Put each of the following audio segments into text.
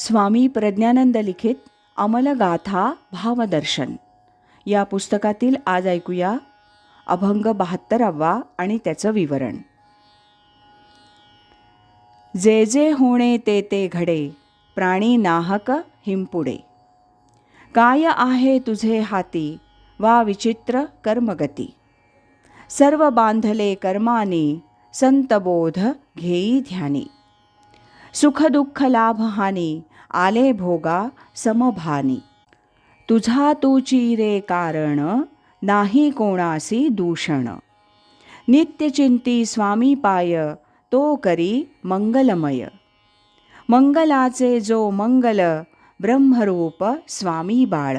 स्वामी प्रज्ञानंद लिखित अमलगाथा भावदर्शन. या पुस्तकातील आज ऐकूया अभंग बहात्तरावा आणि त्याचं विवरण. जे जे होणे ते ते घडे प्राणी नाहक हिंपुडे. काय आहे तुझे हाती वा विचित्र कर्मगती. सर्व बांधले कर्माने संतबोध घेई ध्यानी. सुखदुःख लाभ हानी आले भोगा समभानी. तुझा तुची रे कारण नाही कोणासी दूषण. नित्यचिंती स्वामी पाय तो करी मंगलमय. मंगलाचे जो मंगल ब्रह्मरूप स्वामी बाळ.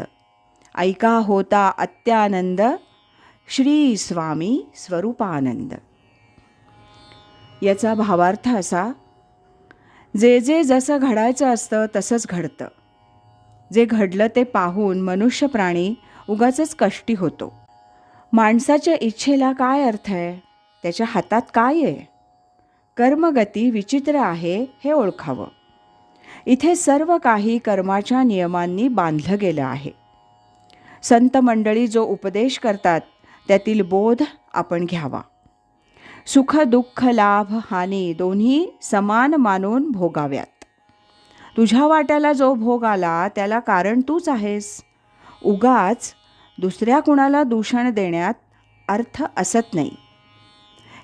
ऐका होता अत्यानंद श्री स्वामी स्वरूपानंद. याचा भावार्थ असा जे जे जसं घडायचं असतं तसंच घडतं. जे घडलं ते पाहून मनुष्य प्राणी उगाच कष्टी होतो. माणसाच्या इच्छेला काय अर्थ आहे? त्याच्या हातात काय आहे? कर्मगती विचित्र आहे हे ओळखावं. इथे सर्व काही कर्माच्या नियमांनी बांधलं गेलं आहे. संत मंडळी जो उपदेश करतात त्यातील बोध आपण घ्यावा. सुख दुःख लाभ हानी दोन्ही समान मानून भोगाव्यात. तुझ्या वाट्याला जो भोग आला त्याला कारण तूच आहेस. उगाच दुसऱ्या कुणाला दूषण देण्यात अर्थ असत नाही.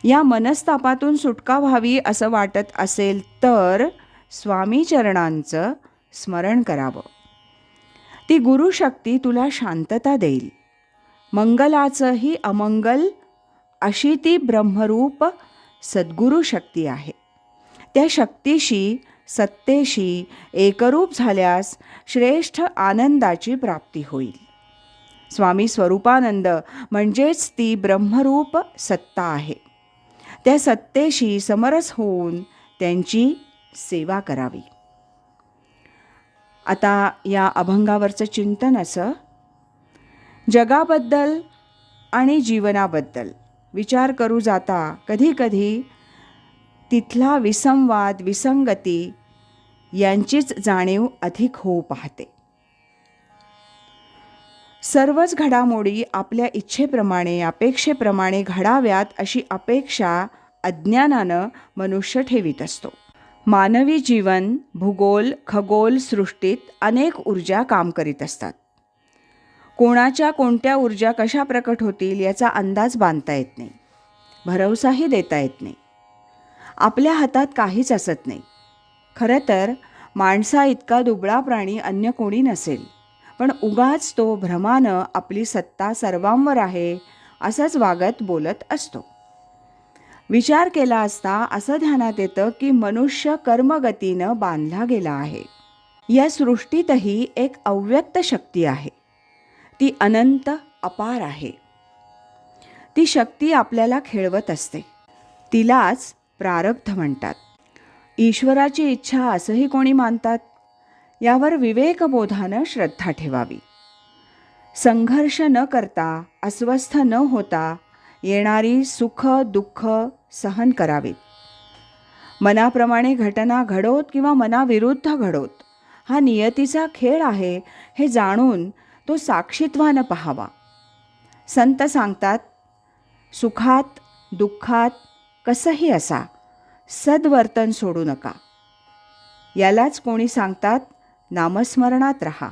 या मनस्तापातून सुटका व्हावी असं वाटत असेल तर स्वामीचरणांचं स्मरण करावं. ती गुरुशक्ती तुला शांतता देईल. मंगलाचंही अमंगल अशी ती ब्रह्मरूप सद्गुरू शक्ती आहे. त्या शक्तीशी सत्तेशी एकरूप झाल्यास श्रेष्ठ आनंदाची प्राप्ती होईल. स्वामी स्वरूपानंद म्हणजेच ती ब्रह्मरूप सत्ता आहे. त्या सत्तेशी समरस होऊन त्यांची सेवा करावी. आता या अभंगावरचं चिंतन असं. जगाबद्दल आणि जीवनाबद्दल. विचार करू जाता. कधीकधी तिथला विसंवाद विसंगती यांचीच जाणीव अधिक होऊ पाहते. सर्वच घडामोडी आपल्या इच्छेप्रमाणे अपेक्षेप्रमाणे घडाव्यात अशी अपेक्षा अज्ञानानं मनुष्य ठेवीत असतो. मानवी जीवन भूगोल खगोल सृष्टीत अनेक ऊर्जा काम करीत असतात. कोणाच्या कोणत्या ऊर्जा कशा प्रकट होतील याचा अंदाज बांधता येत नाही. भरवसाही देता येत नाही. आपल्या हातात काहीच असत नाही. खरं तर माणसा इतका दुबळा प्राणी अन्य कोणी नसेल पण उगाच तो भ्रमानं आपली सत्ता सर्वांवर आहे असंच वागत बोलत असतो. विचार केला असता असं ध्यानात येतं की मनुष्य कर्मगतीनं बांधला गेला आहे. या सृष्टीतही एक अव्यक्त शक्ती आहे. ती अनंत अपार आहे. ती शक्ती आपल्याला खेळवत असते. तिलाच प्रारब्ध म्हणतात. ईश्वराची इच्छा असंही कोणी मानतात? यावर विवेकबोधानं श्रद्धा ठेवावी. संघर्ष न करता अस्वस्थ न होता येणारी सुख दुःख सहन करावीत. मनाप्रमाणे घटना घडोत किंवा मनाविरुद्ध घडोत हा नियतीचा खेळ आहे हे जाणून तो साक्षीत्वानं पाहावा. संत सांगतात सुखात दुःखात कसंही असा सद्वर्तन सोडू नका. यालाच कोणी सांगतात नामस्मरणात राहा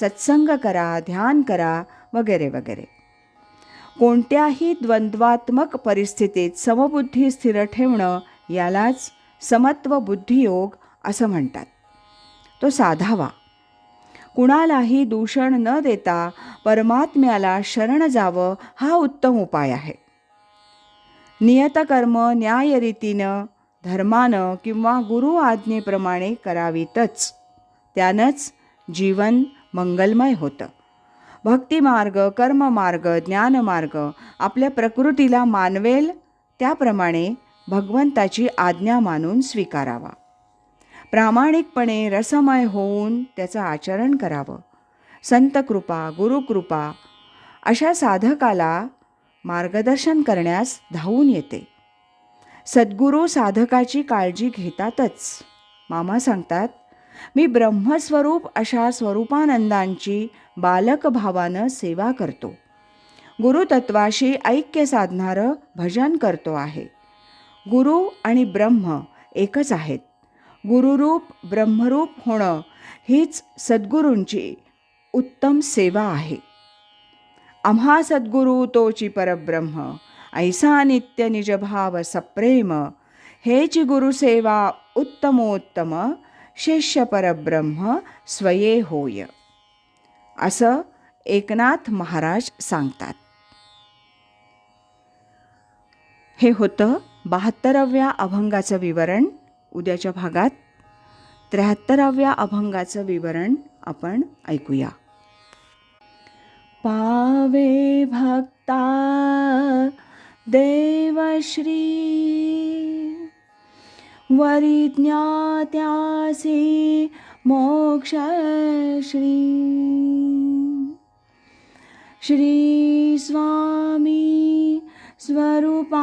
सत्संग करा ध्यान करा वगैरे वगैरे. कोणत्याही द्वंद्वात्मक परिस्थितीत समबुद्धी स्थिर ठेवणं यालाच समत्व बुद्धियोग असं म्हणतात. तो साधावा. कुणालाही दूषण न देता परमात्म्याला शरण जावं हा उत्तम उपाय आहे. नियतकर्म न्यायरीतीनं धर्मानं किंवा गुरु आज्ञेप्रमाणे करावीतच. त्यानंच जीवन मंगलमय होतं. भक्तिमार्ग कर्ममार्ग ज्ञानमार्ग आपल्या प्रकृतीला मानवेल त्याप्रमाणे भगवंताची आज्ञा मानून स्वीकारावा. प्रामाणिकपणे रसमय होऊन त्याचं आचरण करावं. संतकृपा गुरुकृपा अशा साधकाला मार्गदर्शन करण्यास धावून येते. सद्गुरू साधकाची काळजी घेतातच. मामा सांगतात मी ब्रह्मस्वरूप अशा स्वरूपानंदांची बालकभावानं सेवा करतो. गुरुतत्वाशी ऐक्य साधणारं भजन करतो आहे. गुरु आणि ब्रह्म एकच आहेत. गुरुरूप ब्रह्मरूप होणं हीच सद्गुरूंची उत्तम सेवा आहे. आम्हा सद्गुरू तोची परब्रह्म ऐसा नित्य निजभाव सप्रेम हेच गुरुसेवा उत्तमोत्तम शिष्य परब्रह्म स्वये होय. असं एकनाथ महाराज सांगतात. हे होतं बहात्तराव्या अभंगाचं विवरण. उद्याच्या भागात त्र्याहत्तराव्या अभंगाचं विवरण आपण ऐकूया. पावे भक्ता देवश्री वरिज्ञात्यासी मोक्षश्री श्री स्वामी स्वरूपा